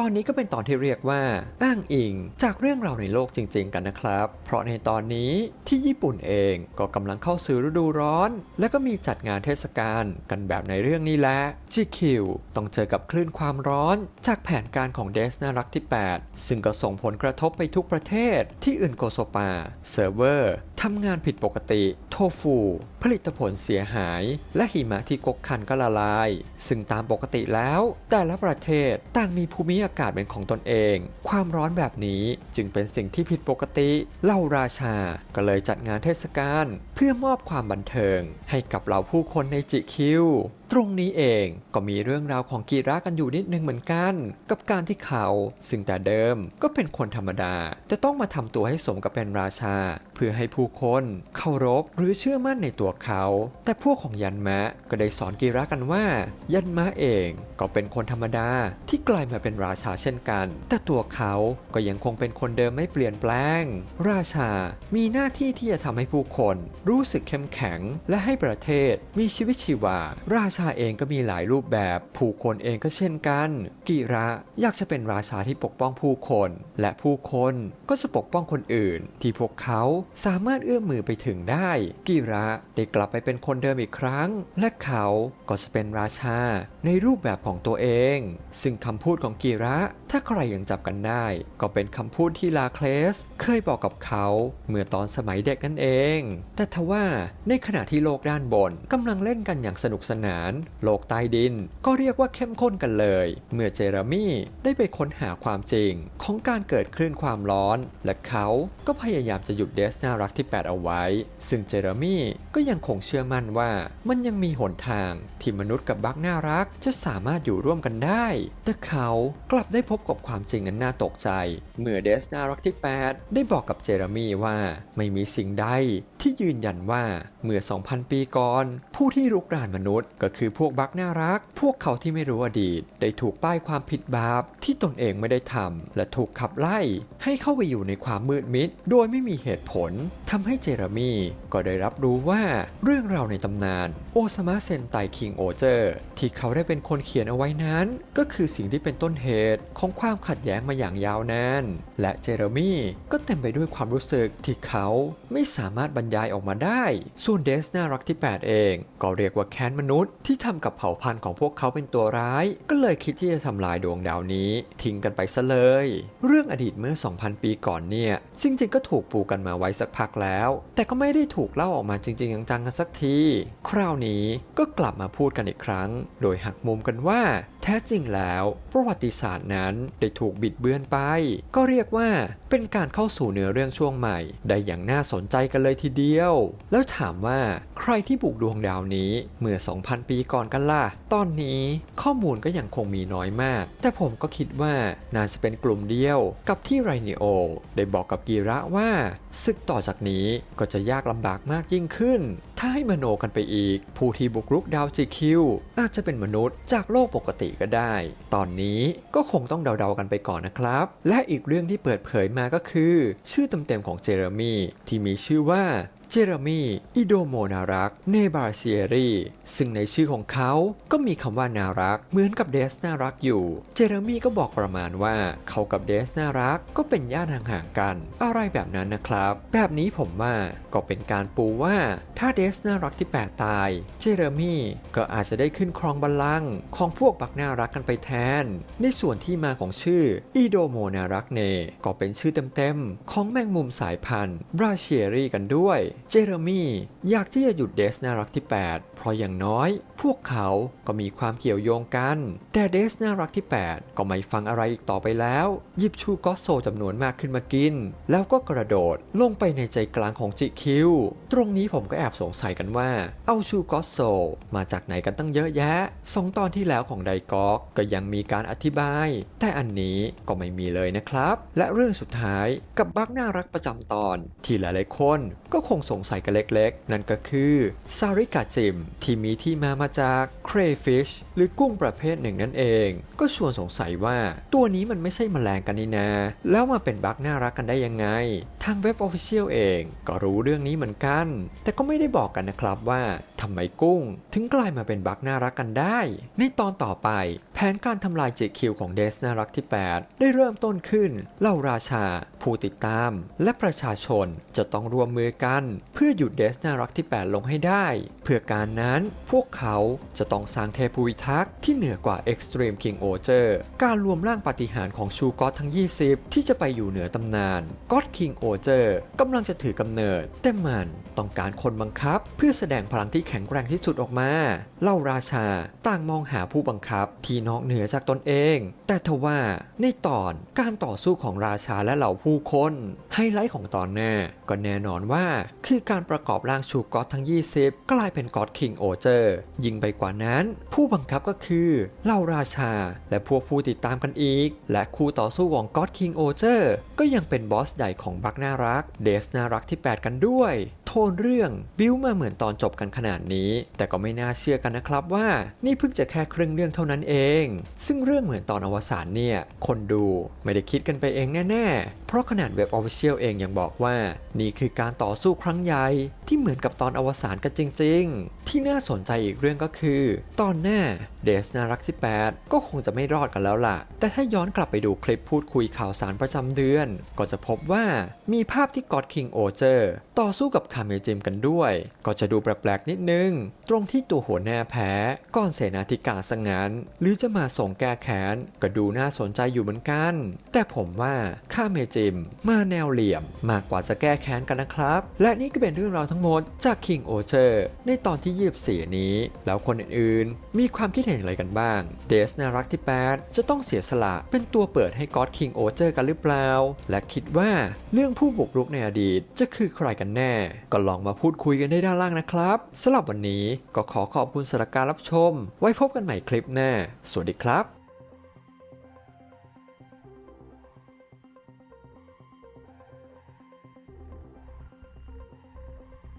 ตอนนี้ก็เป็นตอนที่เรียกว่าอ้างอิงจากเรื่องราวในโลกจริง ๆ กันนะครับ เพราะในตอนนี้ที่ญี่ปุ่นเองก็กำลังเข้าสู่ฤดูร้อน และก็มีจัดงานเทศกาลกันแบบในเรื่องนี้แหละ GQ ต้องเจอกับคลื่นความร้อน จากแผนการของเดสน่ารักที่ 8 ซึ่งก็ส่งผลกระทบไปทุกประเทศที่อื่นโกโซปาเซิร์ฟเวอร์ทำงานผิดปกติ โทฟู ผลิตผลเสียหาย และหิมะที่กกคันก็ละลาย ซึ่งตามปกติแล้ว แต่ละประเทศต่างมีภูมิอากาศเป็นของตนเอง ความร้อนแบบนี้จึงเป็นสิ่งที่ผิดปกติเหล่าราชา ก็เลยจัดงานเทศกาลเพื่อมอบความบันเทิง ให้กับเหล่าผู้คนในจิคิวตรงนี้เองก็มีเรื่องราวของกีระกันอยู่นิดนึงเหมือนกัน กับการที่เขาซึ่งแต่เดิมก็เป็นคนธรรมดา จะต้องมาทำตัวให้สมกับเป็นราชา เพื่อให้ผู้คนเคารพหรือเชื่อมั่นในตัวเขา แต่พวกของยันมะก็ได้สอนกีระกันว่า ยันมะเองก็เป็นคนธรรมดาที่กลายมาเป็นราชาเช่นกัน แต่ตัวเขาก็ยังคงเป็นคนเดิมไม่เปลี่ยนแปลง ราชามีหน้าที่ที่จะทำให้ผู้คน รู้สึกเข้มแข็ง และให้ประเทศมีชีวิตชีวาราชาเองก็มีหลายรูปแบบ ผู้คนเองก็เช่นกัน กิระอยากจะเป็นราชาที่ปกป้องผู้คน และผู้คนก็จะปกป้องคนอื่น ที่พวกเขาสามารถเอื้อมมือไปถึงได้ กิระได้กลับไปเป็นคนเดิมอีกครั้ง และเขาก็จะเป็นราชาในรูปแบบของตัวเอง ซึ่งคำพูดของกิระถ้าใครยังจับกันได้ ก็เป็นคำพูดที่ลาเคลส เคยบอกกับเขาเมื่อตอนสมัยเด็กนั่นเอง แต่ทว่าในขณะที่โลกด้านบนกำลังเล่นกันอย่างสนุกสนานโลกใต้ดิน ก็เรียกว่าเข้มข้นกันเลย เมื่อเจเรมี่ได้ไปค้นหาความจริง ของการเกิดคลื่นความร้อน และเขาก็พยายามจะหยุดเดสน่ารักที่ 8 เอาไว้ ซึ่งเจเรมี่ก็ยังคงเชื่อมั่นว่ามันยังมีหนทางที่มนุษย์กับบักน่ารักจะสามารถอยู่ร่วมกันได้ แต่เขากลับได้พบกับความจริงนั้นน่าตกใจ เมื่อเดสน่ารักที่ 8 ได้บอกกับเจเรมี่ว่าไม่มีสิ่งใดที่ยืนยันว่าเมื่อ 2,000 ปีก่อน ผู้ที่รุกรานมนุษย์ก็คือพวกบักน่ารัก พวกเขาที่ไม่รู้อดีต ได้ถูกป้ายความผิดบาปที่ตนเองไม่ได้ทำและถูกขับไล่ ให้เข้าไปอยู่ในความมืดมิด โดยไม่มีเหตุผลทำให้เจเรมีก็ได้รับรู้ว่าเรื่องราวในตำนาน โอซามะเซนไตคิงโอเจอร์ ที่เขาได้เป็นคนเขียนเอาไว้นั้น ก็คือสิ่งที่เป็นต้นเหตุของความขัดแย้งมาอย่างยาวนาน และเจเรมี่ก็เต็มไปด้วยความรู้สึกที่เขาไม่สามารถบรรยายออกมาได้ ส่วนเดสน่ารักที่ 8 เอง ก็เรียกว่าแค้นมนุษย์ที่ทำกับเผ่าพันธุ์ของพวกเขาเป็นตัวร้าย ก็เลยคิดที่จะทำลายดวงดาวนี้ ทิ้งกันไปซะเลย เรื่องอดีตเมื่อ 2,000 ปีก่อนเนี่ย จริงๆ ก็ถูกปูกันมาไว้สักพักแล้ว แต่ก็ไม่ได้ถูกเล่าออกมาจริง ๆ จังๆกันสักที คราวนี้ก็กลับมาพูดกันอีกครั้ง โดยหักมุมกันว่า แท้จริงแล้วประวัติศาสตร์นั้นได้ถูกบิดเบือนไป ก็เรียกว่าเป็นการเข้าสู่เนื้อเรื่องช่วงใหม่ ได้อย่างน่าสนใจกันเลยทีเดียว แล้วถามว่าใครที่บุกดวงดาวนี้เมื่อ 2,000 ปีก่อนกันล่ะ ตอนนี้ข้อมูลก็ยังคงมีน้อยมาก แต่ผมก็คิดว่าน่าจะเป็นกลุ่มเดียวกับที่ไรเนโอ ได้บอกกับกีระว่าศึกต่อจากนี้ก็จะยากลำบากมากยิ่งขึ้น ถ้าให้มโนกันไปอีก ผู้ที่บุกรุกดาวจีคิวอาจจะเป็นมนุษย์จากโลกปกติก็ได้ ตอนนี้ก็คงต้องเดาๆกันไปก่อนนะครับ และอีกเรื่องที่เปิดเผยมาก็คือ ชื่อเต็มๆของเจอร์มี่ที่มีชื่อว่า จเรมีอิโดโมนารัก เนบาเซียรีซึ่งในชื่อของเขาก็มีคำว่านารัก เหมือนกับเดสน่ารักอยู่ เจเรมีก็บอกประมาณว่าเขากับเดสน่ารักก็เป็นญาติห่างๆกัน อะไรแบบนั้นนะครับ แบบนี้ผมว่าก็เป็นการปูว่าถ้าเดสน่ารักที่8ตาย เจเรมีก็อาจจะได้ขึ้นครองบัลลังก์ของพวกบักน่ารักกันไปแทน ในส่วนที่มาของชื่ออีโดโมนารักเนก็เป็นชื่อเต็มๆของแมงมุมสายพันธุ์บราเชียรีกันด้วยเจเรมี่อยากที่จะหยุดเดสนารักที่ 8 เพราะอย่างน้อย พวกเขาก็มีความเกี่ยวโยงกัน แต่เดสนารักที่ 8 ก็ไม่ฟังอะไรอีกต่อไปแล้ว หยิบชูกอสโซจำนวนมากขึ้นมากิน แล้วก็กระโดดลงไปในใจกลางของจิคิว ตรงนี้ผมก็แอบสงสัยกันว่า เอาชูกอสโซมาจากไหนกันตั้งเยอะแยะสองตอนที่แล้วของไดกอกก็ยังมีการอธิบาย แต่อันนี้ก็ไม่มีเลยนะครับ และเรื่องสุดท้ายกับบักน่ารักประจำตอน ที่หลายๆคนก็คงสงงสัยกันเล็กๆ นั่นก็คือซาริกาจิม ที่มีที่มามาจากเครฟิชหรือกุ้งประเภทหนึ่งนั่นเอง ก็ชวนสงสัยว่าตัวนี้มันไม่ใช่แมลงกันนี่นา แล้วมาเป็นบั๊กน่ารักกันได้ยังไง ทางเว็บ Official เองก็รู้เรื่องนี้เหมือนกัน แต่ก็ไม่ได้บอกกันนะครับว่าทำไมกุ้ง ถึงกลายมาเป็นบักน่ารักกันได้ ในตอนต่อไป แผนการทำลาย JQ ของเดสน่ารักที่ 8 ได้เริ่มต้นขึ้นเหล่าราชา ผู้ติดตาม และประชาชนจะต้องรวมมือกัน เพื่อหยุดเดสน่ารักที่ 8 ลงให้ได้ เพื่อการนั้นพวกเขาจะต้องสร้างเทพวิทักษ์ที่เหนือกว่า Extreme King o g e r การรวมร่างปฏิหารของชูกอตทั้ง 20 ที่จะไปอยู่เหนือตำนาน God King o g e r กำลังจะถือกำเนิด แต่มันต้องการคนบังคับ เพื่อแสดงพลังที่แข็งแกร่งที่สุดออกมาเล่าราชาต่างมองหาผู้บังคับที่นอกเหนือจากตนเอง แต่ทว่าในตอนการต่อสู้ของราชาและเหล่าผู้คนไฮไลท์ของตอนหน้าก็แน่นอนว่า คือการประกอบร่างชูกอตทั้ง 20 กลายเป็นกอดคิงโอเจอร์ ยิ่งไปกว่านั้น ผู้บังคับก็คือเหล่าราชาและพวกผู้ติดตามกันอีก และคู่ต่อสู้ของกอดคิงโอเจอร์ ก็ยังเป็นบอสใหญ่ของบักน่ารัก เดสน่ารักที่ 8 กันด้วยโทนเรื่องบิ้วมาเหมือนตอนจบกันขนาดนี้ แต่ก็ไม่น่าเชื่อกันนะครับว่านี่เพิ่งจะแค่ครึ่งเรื่องเท่านั้นเอง ซึ่งเรื่องเหมือนตอนอวสานเนี่ยคนดูไม่ได้คิดกันไปเองแน่ ๆ เพราะขนาดเว็บ Official เองยังบอกว่า นี่คือการต่อสู้ครั้งใหญ่ที่เหมือนกับตอนอวสานกันจริง ๆ ที่น่าสนใจอีกเรื่องก็คือ ตอนหน้าเดสนารักที่8ก็คงจะไม่รอดกันแล้วล่ะ แต่ถ้าย้อนกลับไปดูคลิปพูดคุยข่าวสารประจำเดือน ก็จะพบว่ามีภาพที่กอดคิงโอเจอร์ต่อสู้กับคาเมจิมกันด้วย ก็จะดูแปลกๆนิดนึง ตรงที่ตัวหัวหน้าแพ้ก่อนเสนาธิการสังงานหรือจะมาส่งแก้แค้นก็ดูน่าสนใจอยู่เหมือนกัน แต่ผมว่าคาเมจิมมาแนวเหลี่ยมมากกว่าจะแก้แค้นกันนะครับ และนี่ก็เป็นเรื่องราวทั้งหมดจาก King o เ e r ในตอนที่ 24 นี้ แล้วคนอื่นๆ มีความคิดเห็นอะไรกันบ้าง เดสนารักที่ 8 จะต้องเสียสละเป็นตัวเปิดให้ก็อด King o เ e r กันหรือเปล่า และคิดว่าเรื่องผู้บุกรุกในอดีตจะคือใครกันแน่ก็ลองมาพูดคุยกันได้ด้านล่างนะครับสำหรับวันนี้ก็ขอขอบคุณสำหรับการรับชม ไว้พบกันใหม่คลิปหน้า สวัสดีครับ